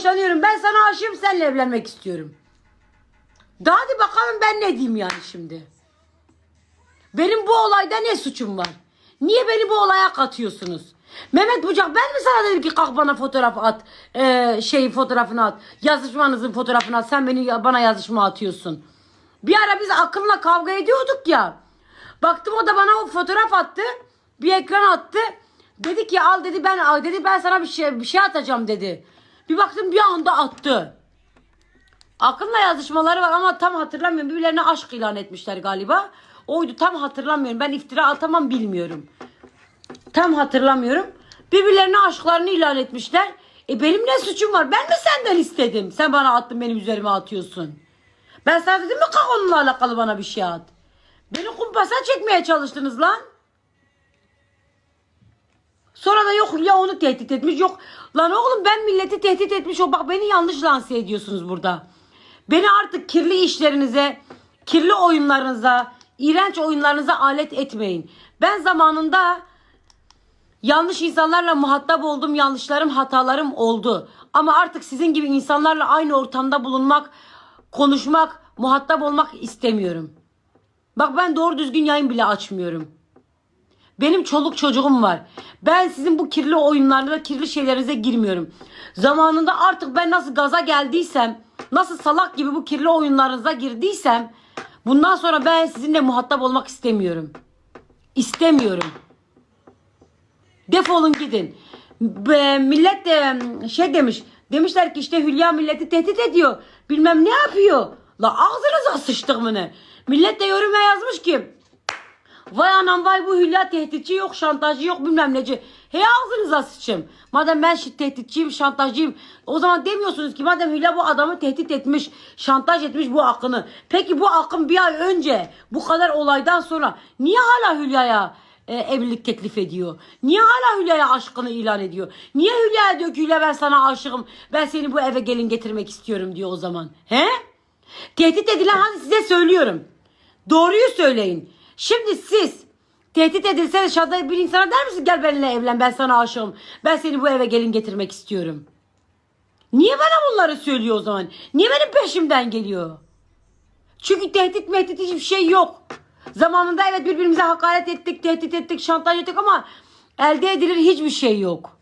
hoşlanıyorum. Ben sana aşığım seninle evlenmek istiyorum. Daha hadi bakalım ben ne diyeyim yani şimdi. Benim bu olayda ne suçum var? Niye beni bu olaya katıyorsunuz? Mehmet Bucak ben mi sana dedim ki kalk bana fotoğraf at. Ee, şey fotoğrafını at. Yazışmanızın fotoğrafını at. Sen beni bana yazışma atıyorsun. Bir ara biz akımla kavga ediyorduk ya. Baktım o da bana o fotoğraf attı. Bir ekran attı. Dedi ki al dedi ben al dedi ben sana bir şey bir şey atacağım dedi. Bir baktım bir anda attı. Akın'la yazışmaları var ama tam hatırlamıyorum. Birbirlerine aşk ilan etmişler galiba. Oydu tam hatırlamıyorum. Ben iftira atamam bilmiyorum. Tam hatırlamıyorum. Birbirlerine aşklarını ilan etmişler. E benim ne suçum var? Ben mi senden istedim? Sen bana attın benim üzerime atıyorsun. Ben sana dedim mi kalk onunla alakalı bana bir şey at. Beni kumpasa çekmeye çalıştınız lan. Sonra da yok ya onu tehdit etmiş yok. Lan oğlum ben milleti tehdit etmiş o bak beni yanlış lanse ediyorsunuz burada. Beni artık kirli işlerinize, kirli oyunlarınıza, iğrenç oyunlarınıza alet etmeyin. Ben zamanında yanlış insanlarla muhatap oldum. Yanlışlarım, hatalarım oldu. Ama artık sizin gibi insanlarla aynı ortamda bulunmak, konuşmak, muhatap olmak istemiyorum. Bak ben doğru düzgün yayın bile açmıyorum. Benim çoluk çocuğum var. Ben sizin bu kirli oyunlarınıza, kirli şeylerinize girmiyorum. Zamanında artık ben nasıl gaza geldiysem, nasıl salak gibi bu kirli oyunlarınıza girdiysem, bundan sonra ben sizinle muhatap olmak istemiyorum. İstemiyorum. Defolun gidin. Be, millet de şey demiş. Demişler ki işte Hülya milleti tehdit ediyor. Bilmem ne yapıyor. La ağzınıza sıçtık mı ne? Millet de yoruma yazmış ki Vay anam vay bu Hülya tehditçi yok şantajcı yok bilmem neci. He ağzınıza sıçım. Madem ben tehditçiyim şantajcıyım. O zaman demiyorsunuz ki madem Hülya bu adamı tehdit etmiş şantaj etmiş bu akını. Peki bu akın bir ay önce bu kadar olaydan sonra niye hala Hülya'ya e, evlilik teklif ediyor? Niye hala Hülya'ya aşkını ilan ediyor? Niye Hülya'ya diyor ki Hülya ben sana aşığım ben seni bu eve gelin getirmek istiyorum diyor o zaman. He? Tehdit edilen hadi size söylüyorum. Doğruyu söyleyin. Şimdi siz tehdit edilseniz şurada bir insana der misin gel benimle evlen ben sana aşığım. Ben seni bu eve gelin getirmek istiyorum. Niye bana bunları söylüyor o zaman? Niye benim peşimden geliyor? Çünkü tehdit mehdit hiçbir şey yok. Zamanında evet birbirimize hakaret ettik, tehdit ettik, şantaj ettik ama elde edilir hiçbir şey yok.